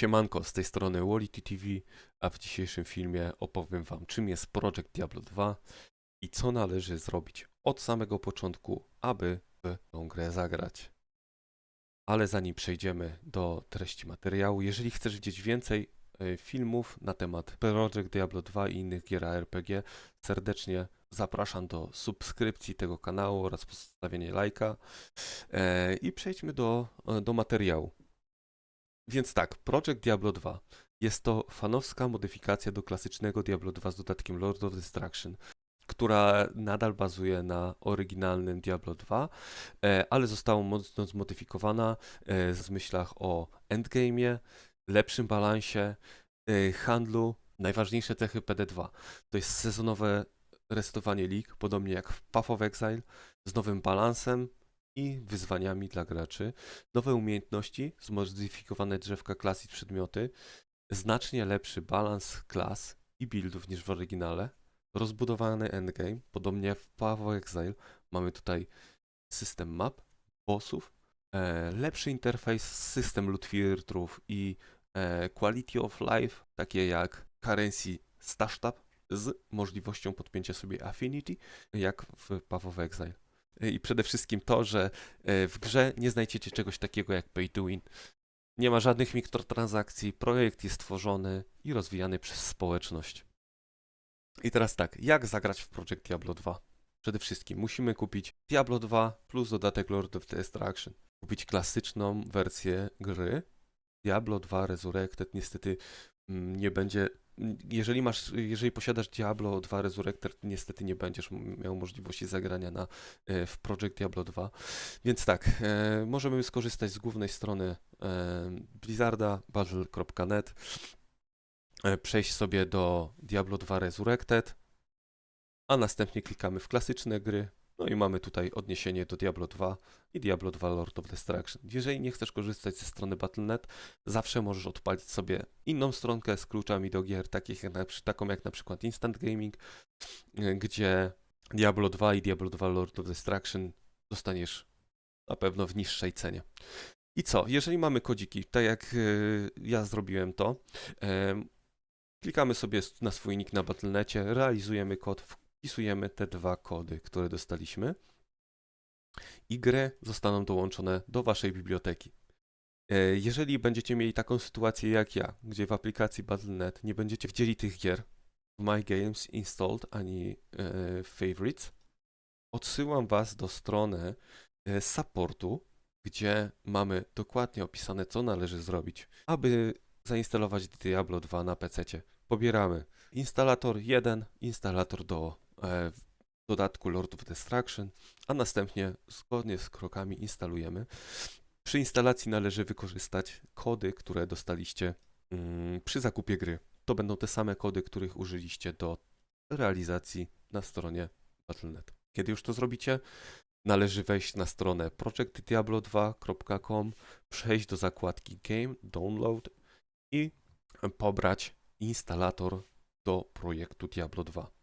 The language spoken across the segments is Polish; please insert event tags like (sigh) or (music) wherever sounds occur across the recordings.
Siemanko, z tej strony Wallity TV, a w dzisiejszym filmie opowiem Wam, czym jest Projekt Diablo 2 i co należy zrobić od samego początku, aby w tą grę zagrać. Ale zanim przejdziemy do treści materiału, jeżeli chcesz widzieć więcej e, filmów na temat Projekt Diablo 2 i innych gier RPG, serdecznie zapraszam do subskrypcji tego kanału oraz postawienia lajka E, i przejdźmy do, e, do materiału. Więc tak, Project Diablo 2 jest to fanowska modyfikacja do klasycznego Diablo 2 z dodatkiem Lord of Destruction, która nadal bazuje na oryginalnym Diablo 2, e, ale została mocno zmodyfikowana e, w myślach o endgame'ie, lepszym balansie, e, handlu, najważniejsze cechy PD2. To jest sezonowe resetowanie lig, podobnie jak w Path of Exile, z nowym balansem i wyzwaniami dla graczy, nowe umiejętności, zmodyfikowane drzewka klas i przedmioty, znacznie lepszy balans klas i buildów niż w oryginale, rozbudowany endgame, podobnie jak w Path Exile, mamy tutaj system map, bossów, e, lepszy interfejs, system loot filtrów i e, quality of life, takie jak currency stash tab z możliwością podpięcia sobie affinity, jak w Path of Exile. I przede wszystkim to, że e, w grze nie znajdziecie czegoś takiego jak pay to win. Nie ma żadnych mikrotransakcji, projekt jest tworzony i rozwijany przez społeczność. I teraz tak, jak zagrać w Project Diablo 2? Przede wszystkim musimy kupić Diablo 2 plus dodatek Lord of Destruction. Kupić klasyczną wersję gry. Diablo 2 Resurrected niestety mm, nie będzie jeżeli masz, jeżeli posiadasz Diablo 2 Resurrected, niestety nie będziesz miał możliwości zagrania na, e, w Project Diablo 2. Więc tak, e, możemy skorzystać z głównej strony e, Blizzarda, bazel.net, e, przejść sobie do Diablo 2 Resurrected, a następnie klikamy w klasyczne gry, no i mamy tutaj odniesienie do Diablo 2 i Diablo 2 Lord of Destruction. Jeżeli nie chcesz korzystać ze strony Battle.net, zawsze możesz odpalić sobie inną stronkę z kluczami do gier, takich jak na, taką jak na przykład Instant Gaming, y, gdzie Diablo 2 i Diablo 2 Lord of Destruction dostaniesz na pewno w niższej cenie. I co? Jeżeli mamy kodziki, tak jak y, ja zrobiłem to, em, klikamy sobie na swój nick na Battle.necie, realizujemy kod, wpisujemy te dwa kody, które dostaliśmy i gry zostaną dołączone do waszej biblioteki. E, Jeżeli będziecie mieli taką sytuację jak ja, gdzie w aplikacji Battle.net nie będziecie widzieli tych gier w My Games Installed ani e, Favorites, odsyłam was do strony e, supportu, gdzie mamy dokładnie opisane, co należy zrobić, aby zainstalować Diablo 2 na PC. Pobieramy instalator 1, instalator do e, dodatku Lord of Destruction, a następnie zgodnie z krokami instalujemy. Przy instalacji należy wykorzystać kody, które dostaliście mm, przy zakupie gry. To będą te same kody, których użyliście do realizacji na stronie Battle.net. Kiedy już to zrobicie, należy wejść na stronę projectdiablo2.com, przejść do zakładki Game, Download i pobrać instalator do projektu Diablo 2.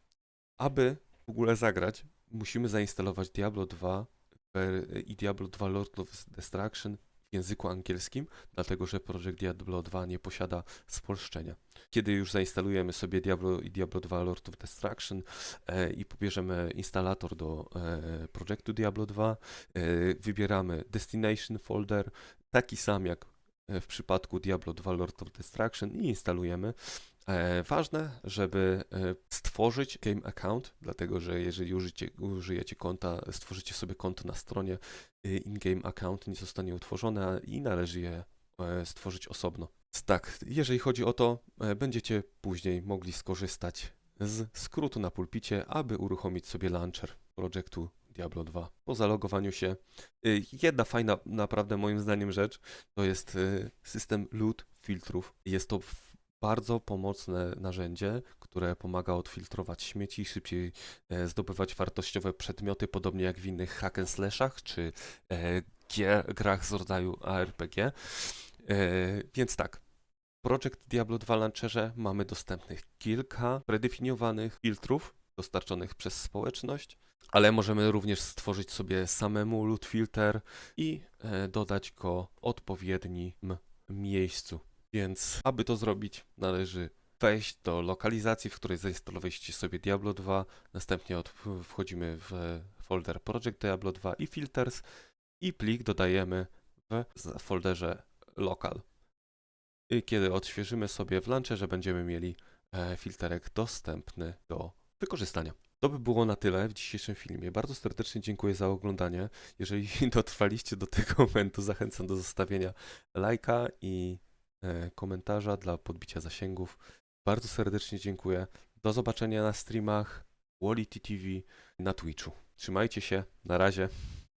Aby w ogóle zagrać, musimy zainstalować Diablo 2 per- i Diablo 2 Lord of Destruction w języku angielskim, dlatego że projekt Diablo 2 nie posiada spolszczenia. Kiedy już zainstalujemy sobie Diablo i Diablo 2 Lord of Destruction e, i pobierzemy instalator do e, projektu Diablo 2, e, wybieramy Destination Folder, taki sam jak e, w przypadku Diablo 2 Lord of Destruction i instalujemy. E, ważne, żeby e, stworzyć game account, dlatego że jeżeli użycie, użyjecie konta, stworzycie sobie konto na stronie, y, in-game account nie zostanie utworzone i należy je e, stworzyć osobno. Tak, jeżeli chodzi o to, e, będziecie później mogli skorzystać z skrótu na pulpicie, aby uruchomić sobie launcher projektu Diablo 2. Po zalogowaniu się, jedna fajna naprawdę moim zdaniem rzecz, to jest system loot filtrów. Jest to bardzo pomocne narzędzie, które pomaga odfiltrować śmieci, szybciej e, zdobywać wartościowe przedmioty, podobnie jak w innych hack and slashach czy e, grach z rodzaju ARPG. E, więc tak, Projekt Diablo 2 Launcherze mamy dostępnych kilka predefiniowanych filtrów dostarczonych przez społeczność, ale możemy również stworzyć sobie samemu loot filter i dodać go w odpowiednim miejscu. Więc aby to zrobić, należy wejść do lokalizacji, w której zainstalowaliście sobie Diablo 2. Następnie od, wchodzimy w folder Project Diablo 2 i Filters i plik dodajemy w folderze Local. I kiedy odświeżymy sobie w launcherze, będziemy mieli e, filterek dostępny do wykorzystania. To by było na tyle w dzisiejszym filmie. Bardzo serdecznie dziękuję za oglądanie. Jeżeli (laughs) dotrwaliście do tego momentu, zachęcam do zostawienia lajka i komentarza dla podbicia zasięgów. Bardzo serdecznie dziękuję. Do zobaczenia na streamach Quality TV na Twitchu. Trzymajcie się. Na razie.